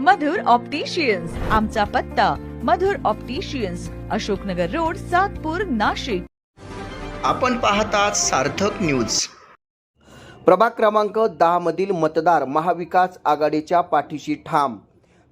मधुर opticians. आमचा पत्ता Madhur opticians Ashoknagar road Satpur Nashik. आपण पाहतात सार्थक न्यूज. प्रभाग क्रमांक दहामधील मतदार महाविकास आघाडीच्या पाठीशी ठाम.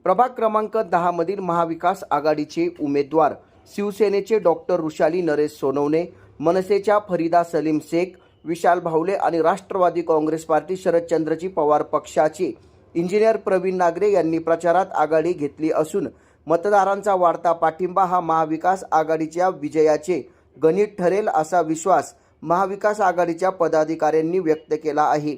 प्रभाग क्रमांक दहामधील महाविकास आघाडीचे उमेदवार शिवसेनेचे डॉक्टर रुशाली नरेश सोनवणे मनसेच्या फरीदा सलीम शेख विशाल भावले आणि राष्ट्रवादी काँग्रेस पार्टी शरदचंद्रजी पवार पक्षाचे इंजिनियर प्रवीण नागरे यांनी प्रचारात आघाडी घेतली असून मतदारांचा वाढता पाठिंबा हा महाविकास आघाडीच्या विजयाचे गणित ठरेल असा विश्वास महाविकास आघाडीच्या पदाधिकाऱ्यांनी व्यक्त केला आहे.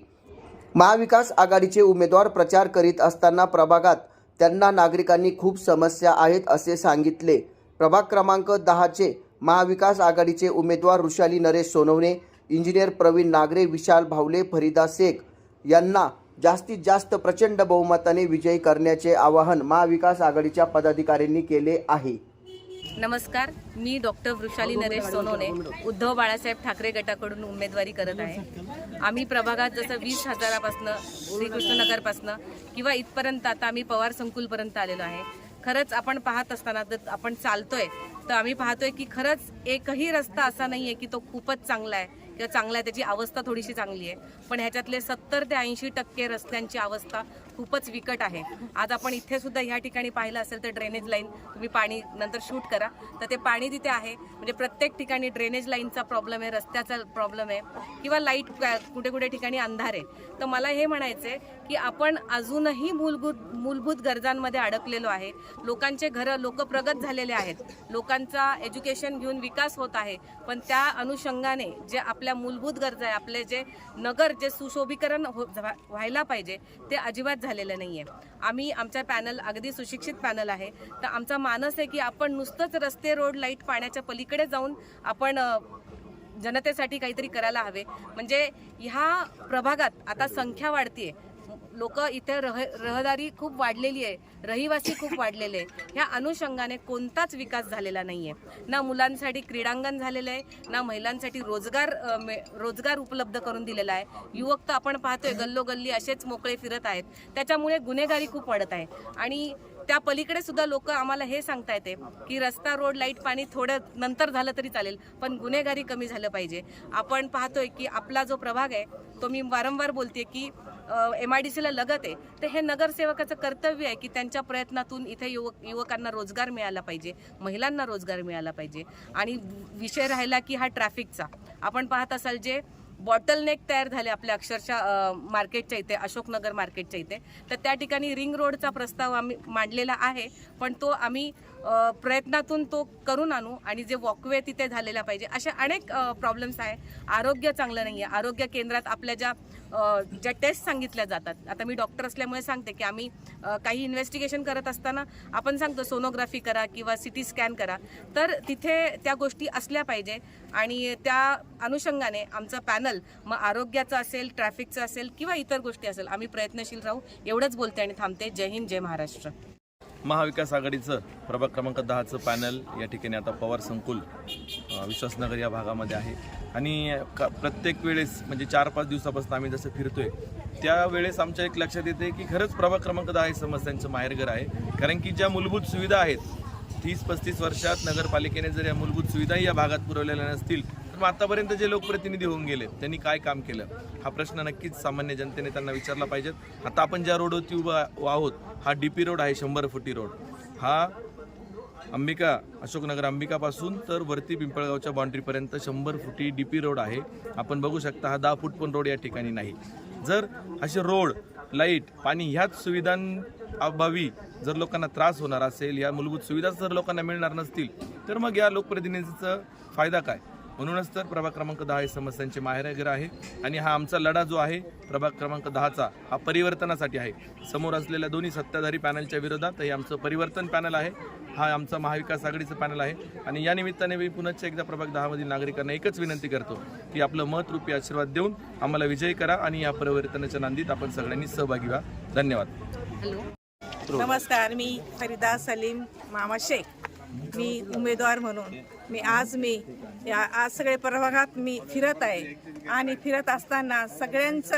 महाविकास आघाडीचे उमेदवार प्रचार करीत असताना प्रभागात त्यांना नागरिकांनी खूप समस्या आहेत असे सांगितले. प्रभाग क्रमांक दहाचे महाविकास आघाडीचे उमेदवार ऋषाली नरेश सोनवणे इंजिनियर प्रवीण नागरे विशाल भावले फरीदा शेख यांना जास्तीत जास्त प्रचंड बहुमताने विजयी करण्याचे आवाहन महाविकास आघाडीच्या पदाधिकाऱ्यांनी केले आहे. नमस्कार मी डॉक्टर वृषाली नरेश सोनोने उद्धव बाळासाहेब ठाकरे गटाकडून उमेदवारी करत आहे. आम्ही प्रभागात जसं वीस हजारापासनं श्रीकृष्णनगरपासनं किंवा इथपर्यंत आता आम्ही पवार संकुलपर्यंत आलेलो आहे. खरंच आपण पाहत असताना जर आपण चालतोय तर आम्ही पाहतोय की खरंच एकही रस्ता असा नाही आहे की तो खूपच चांगला आहे. किंवा चांगला आहे त्याची अवस्था थोडीशी चांगली आहे. पण ह्याच्यातले सत्तर ते ऐंशी टक्के रस्त्यांची अवस्था खूपच विकट आहे. आज आपण इथे सुद्धा ह्या ठिकाणी पाहिलं असेल तर ड्रेनेज लाईन तुम्ही पाणी नंतर शूट करा. तर ते पाणी तिथे आहे. म्हणजे प्रत्येक ठिकाणी ड्रेनेज लाईनचा प्रॉब्लेम आहे रस्त्याचा प्रॉब्लेम आहे किंवा लाइट कुठे कुठे ठिकाणी अंधार आहे. तर मला हे म्हणायचं आहे की आपण अजूनही मूलभूत मूलभूत गरजांमध्ये अडकलेलो आहे. लोकांचे घरं लोक प्रगत झालेले आहेत. लोकांचा एज्युकेशन घेऊन विकास होत आहे. पण त्या अनुषंगाने जे आपल्या मूलभूत गरजा आहे आपले जे नगर जे सुशोभीकरण हो व्हा- व्हायला पाहिजे ते अजिबात झालेलं नाही आहे आम्ही आमचा पॅनल अगदी सुशिक्षित पॅनल आहे. तर आमचा मानस आहे की आपण नुसतंच रस्ते रोड लाइट पाण्याच्या पलीकडे जाऊन आपण जनतेसाठी काहीतरी करायला हवे. म्हणजे ह्या प्रभागात आता संख्या वाढतीये. लोक इथे रह रहदारी खूप वाढलेली आहे. रहिवासी खूप वाढलेले आहे. ह्या अनुषंगाने कोणताच विकास झालेला नाही आहे ना मुलांसाठी क्रीडांगण झालेलं आहे ना महिलांसाठी रोजगार मे- रोजगार उपलब्ध करून दिलेला आहे. युवक तर आपण पाहतोय गल्लोगल्ली असेच मोकळे फिरत आहेत. त्याच्यामुळे गुन्हेगारी खूप वाढत आहे. आणि त्या पलीकडे सुद्धा लोक आम्हाला हे सांगता येते की रस्ता रोड लाइट पाणी थोडं नंतर झालं तरी चालेल पण गुन्हेगारी कमी झालं पाहिजे. आपण पाहतोय की आपला जो प्रभाग आहे तो मी वारंवार बोलते की एम आय डी सीला लगत आहे. तर हे नगरसेवकाचं कर्तव्य आहे की त्यांच्या प्रयत्नातून इथे युवक युवकांना रोजगार मिळाला पाहिजे महिलांना रोजगार मिळाला पाहिजे. आणि विषय राहिला की हा ट्रॅफिकचा. आपण पाहत असाल जे बॉटलनेक तयार झाले आपल्या अक्षरशः मार्केटच्या इथे अशोकनगर मार्केटच्या इथे. तर त्या ठिकाणी रिंग रोडचा प्रस्ताव आम्ही मांडलेला आहे पण तो आम्ही प्रयत्नातून तो करून आणू आणि जे वॉकवे तिथे झालेला पाहिजे. असे अनेक प्रॉब्लेम्स आहे. आरोग्य चांगलं नाही आहे आरोग्य केंद्रात आपल्या ज्या ज्या टेस्ट सांगितल्या जातात. आता मी डॉक्टर असल्यामुळे सांगते की आम्ही काही इन्व्हेस्टिगेशन करत असताना आपण सांगतो सोनोग्राफी करा किंवा सी टी स्कॅन करा. तर तिथे त्या गोष्टी असल्या पाहिजे आणि त्या अनुषंगाने आमचं पॅनल मग आरोग्याचं असेल ट्रॅफिकचं असेल किंवा इतर गोष्टी असेल आम्ही प्रयत्नशील राहू. एवढंच बोलते आणि थांबते. जय हिंद जय महाराष्ट्र. महाविकास आघाडीचं प्रभाग क्रमांक दहाचं पॅनल. या ठिकाणी आता पवार संकुल विश्वासनगर या भागामध्ये आहे. आणि का प्रत्येक वेळेस म्हणजे चार पाच दिवसापासून आम्ही जसं फिरतोय त्यावेळेस आमच्या एक लक्षात येते की खरंच प्रभाग क्रमांक दहा हे समस्यांचं माहेरघर आहे. कारण की ज्या मूलभूत सुविधा आहेत तीस पस्तीस वर्षात नगरपालिकेने जर या मूलभूत सुविधाही या भागात पुरवलेल्या नसतील मग आतापर्यंत जे लोकप्रतिनिधी होऊन गेले त्यांनी काय काम केलं? हा प्रश्न नक्कीच सामान्य जनतेने त्यांना विचारला पाहिजेत. आता आपण ज्या रोडवरती उभं आहोत हा डी पी रोड आहे शंभर फुटी रोड. हा अंबिका अशोकनगर अंबिकापासून तर वरती पिंपळगावच्या बाउंड्रीपर्यंत शंभर फुटी डी पी रोड आहे. आपण बघू शकता हा दहा फूट पण रोड या ठिकाणी नाही. जर असे रोड लाइट पाणी ह्याच सुविधांअभावी जर लोकांना त्रास होणार असेल या मूलभूत सुविधा जर लोकांना मिळणार नसतील तर मग या लोकप्रतिनिधीचा फायदा काय? म्हणूनच तर प्रभाग क्रमांक दहा हे समस्यांचे माहेरघर आहे आणि हा आमचा लढा जो आहे प्रभाग क्रमांक दहाचा हा परिवर्तनासाठी आहे. समोर असलेल्या दोन्ही सत्ताधारी पॅनलच्या विरोधात हे आमचं परिवर्तन पॅनल आहे. हा आमचा महाविकास आघाडीचं पॅनल आहे. आणि या निमित्ताने मी पुन्हा एकदा प्रभाग दहामधील नागरिकांना एकच विनंती करतो की आपलं मत रूपी आशीर्वाद देऊन आम्हाला विजयी करा आणि या परिवर्तनाच्या नांदीत आपण सगळ्यांनी सहभागी व्हा. धन्यवाद. हॅलो. नमस्कार मी फरीदा सलीम मामा शेख. मी उमेदवार म्हणून. मी आज मी या आज सगळे प्रभागात मी फिरत आहे. आणि फिरत असताना सगळ्यांचं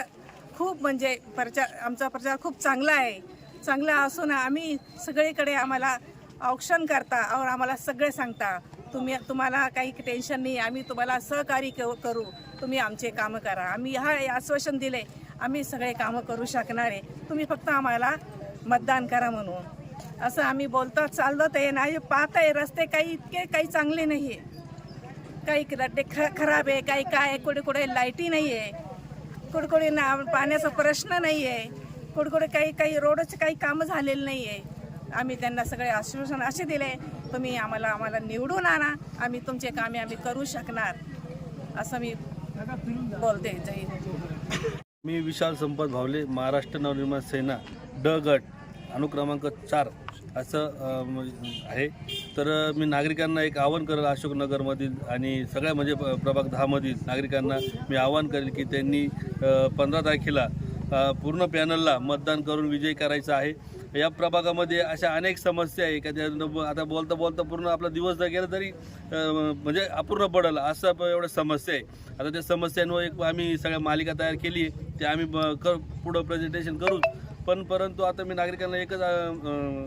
खूप म्हणजे प्रचार आमचा प्रचार खूप चांगला आहे. चांगला असून आम्ही सगळीकडे आम्हाला औक्षण करता और आम्हाला सगळे सांगता तुम्ही तुम्हाला काही टेन्शन नाही आम्ही तुम्हाला सहकार्य क- करू. तुम्ही आमचे कामं करा. आम्ही हा आश्वासन दिले आम्ही सगळे कामं करू शकणार आहे. तुम्ही फक्त आम्हाला मतदान करा म्हणून. असं आम्ही बोलतो चाललो ते नाही पाहत आहे रस्ते काही इतके काही चांगले नाही आहे काही रड्डे ख खराब आहे काही काय आहे, कुठे कुठे लाईटी नाही आहे कुठे कुठे ना पाण्याचा प्रश्न नाही आहे कुठे कुठे काही काही रोडचे काही कामं झालेलं नाही आहे आम्ही त्यांना सगळे आश्वासन असे दिले तुम्ही आम्हाला आम्हाला निवडून आणा. आम्ही तुमचे कामे आम्ही करू शकणार. असं मी बोलते. जय मी विशाल संपत भावले महाराष्ट्र नवनिर्माण सेना ड गट अनुक्रमांक चार असं आहे. तर मी नागरिकांना एक आवाहन करेल अशोकनगरमधील आणि सगळ्या म्हणजे प्रभाग दहामधील नागरिकांना मी आवाहन करेल की त्यांनी पंधरा तारखेला पूर्ण पॅनलला मतदान करून विजय करायचा आहे. या प्रभागामध्ये अशा अनेक समस्या आहे. का त्या आता बोलता बोलता पूर्ण आपला दिवस जर गेला तरी म्हणजे अपूर्ण पडेल असं एवढ्या समस्या आहे. आता त्या समस्यांवर एक आम्ही सगळ्या मालिका तयार केली आहे. ते आम्ही कर पुढं प्रेझेंटेशन करूच पण परंतु आता मी नागरिकांना एकच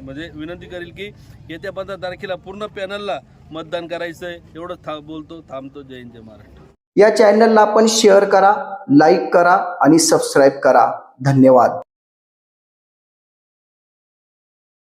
म्हणजे विनंती करेल की येत्या पंधरा तारखेला पूर्ण पॅनलला मतदान करायचं आहे एवढंच था बोलतो थांबतो जय हिंद जय महाराष्ट्र. या चॅनलला आपण शेअर करा लाईक करा आणि सबस्क्राईब करा. धन्यवाद.